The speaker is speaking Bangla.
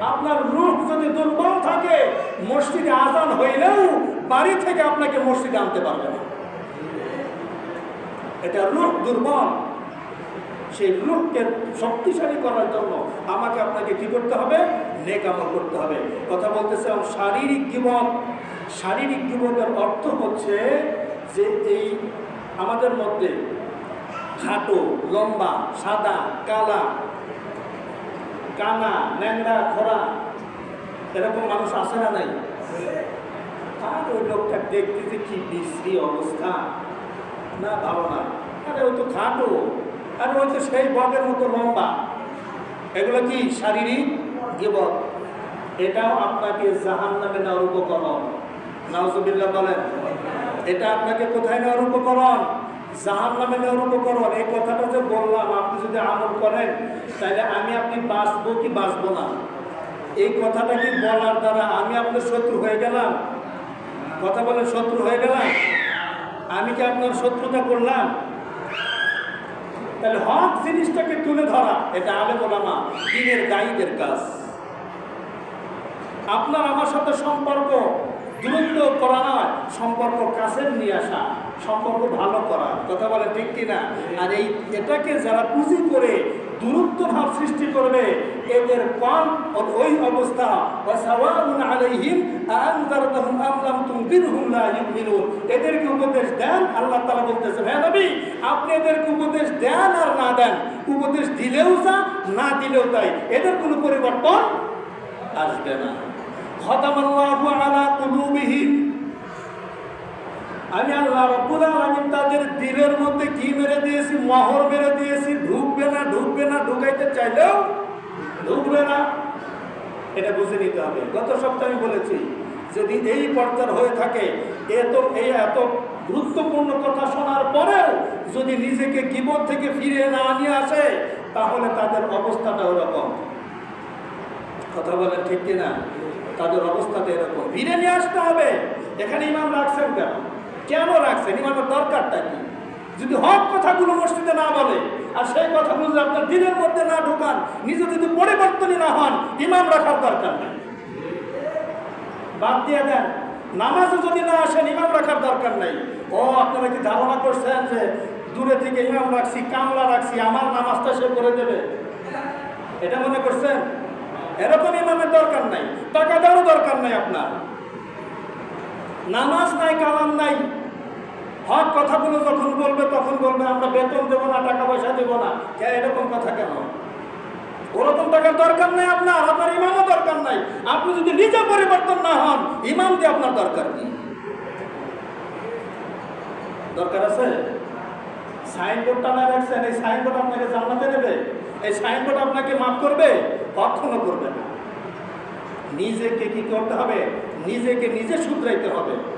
আপনার রূহ যদি দুর্বল থাকে, মসজিদে আজান হইলেও বাড়ি থেকে আপনাকে মসজিদে আনতে পারবে না। এটা রূহ দুর্বল। সেই রূহকে শক্তিশালী করার জন্য আমাকে আপনাকে কি করতে হবে? নেক আমল করতে হবে। কথা বলতেছিলাম শারীরিক জীবন শারীরিক জীবনের অর্থ হচ্ছে যে এই আমাদের মধ্যে খাটো লম্বা, সাদা, কালা কানা, ন্যাংরা, খোরা, এরকম মানুষ আসে না নাই? আর ওই লোকটা দেখতেছে কি বিশ্রী অবস্থা। না, ভালো না। আরে, ওই তো খাটো। আর, ওই তো সেই বগের মতো লম্বা। এগুলো কি শারীরিক? জীবন এটাও আপনাকে জাহান নামে নেওয়ার উপকরণ। নাউজুবিল্লাহ বলেন, এটা আপনাকে কোথায় নেওয়ার উপকরণ? জাহান নামে নেওয়ার এই কথাটা যে বললাম, আপনি যদি আমল করেন, তাহলে আমি আপনি বাঁচবো কি বাঁচবো না? এই কথাটা কি বলার দ্বারা আমি আপনার শত্রু হয়ে গেলাম? কথা বলে শত্রু হয়ে গেলাম? আমি কি আপনার শত্রুতা করলাম? তাহলে হক জিনিসটাকে তুলে ধরা, এটা আলেম ওলামা, দিনের গাইদের কাজ। আপনার আমার সাথে সম্পর্ক, দূরত্ব করা নয়, সম্পর্ক কাছের নিয়ে আসা। সম্পর্ক ভালো করা। কথা বলে ঠিক কিনা? আর এই এটাকে যারা পুঁজি করে দূরত্ব ভাব সৃষ্টি করবে, এদের কম ওই অবস্থা। এদেরকে উপদেশ দেন, আল্লাহ তালা বলতেছেন হ্যাঁ নবী, আপনি এদেরকে উপদেশ দেন আর না দেন। উপদেশ দিলেও যা, না দিলেও তাই। এদের কোনো পরিবর্তন আসবে না। খতামাল্লাহু আলা কুলুবিহিম। আমি আল্লাহ রব্বুল তাদের দিলের মধ্যে কি মেরে দিয়েছি? মোহর মেরে দিয়েছি। ঢুকবে না ঢুকবে না, ঢুকাইতে চাইলেও ঢুকবে না। এটা বুঝে নিতে হবে। গত সপ্তাহে আমি বলেছি যদি এই পর্যার হয়ে থাকে, এত, এই এত গুরুত্বপূর্ণ কথা শোনার পরেও যদি নিজেকে কিবোর্ড থেকে ফিরে না নিয়ে আসে, তাহলে তাদের অবস্থাটা ওরকম। কথা বলেন ঠিক কিনা? তাদের অবস্থাটা এরকম। ফিরে নিয়ে আসতে হবে। এখানে ইমাম রাখছেন কেন? কেন রাখছেন? ইমামের দরকারটা কি? যদি হক কথাগুলো মসজিদে না বলে, আর সেই কথাগুলো যদি আপনার দিনের মধ্যে না ঢোকান, নিজে যদি পরিবর্তনই না হন, ইমাম রাখার দরকার নেই। বাদ দিয়ে দেন নামাজে যদি না আসেন, ইমাম রাখার দরকার নেই। ও, আপনারা কি ধারণা করছেন যে দূরে থেকে ইমাম রাখছি, কামলা রাখছি, আমার নামাজটা সে করে দেবে? এটা মনে করছেন? এরকম ইমামের দরকার নাই, টাকা দেওয়ারও দরকার নাই আপনার। নামাজ নাই, কালাম নাই। হক কথাগুলো যখন বলবে, তখন বলবে, আমরা বেতন দেবো না, টাকা পয়সা দেবো না। কে এরকম কথা কেন? ওরকম টাকার দরকার নাই আপনার আপনার ইমামও দরকার নাই। আপনি যদি নিজে পরিবর্তন না হন ইমাম দিয়ে আপনার দরকার কি? দরকার আছে? সাইনবোর্ড টানা রাখছেন, এই সাইনবোর্ড আপনাকে জানাতে দেবে। এই সাইনবোর্ড আপনাকে মাফ করবে, কখনো করবে না। নিজেকে কি করতে হবে? নিজেকে নিজে শুধরাইতে হবে।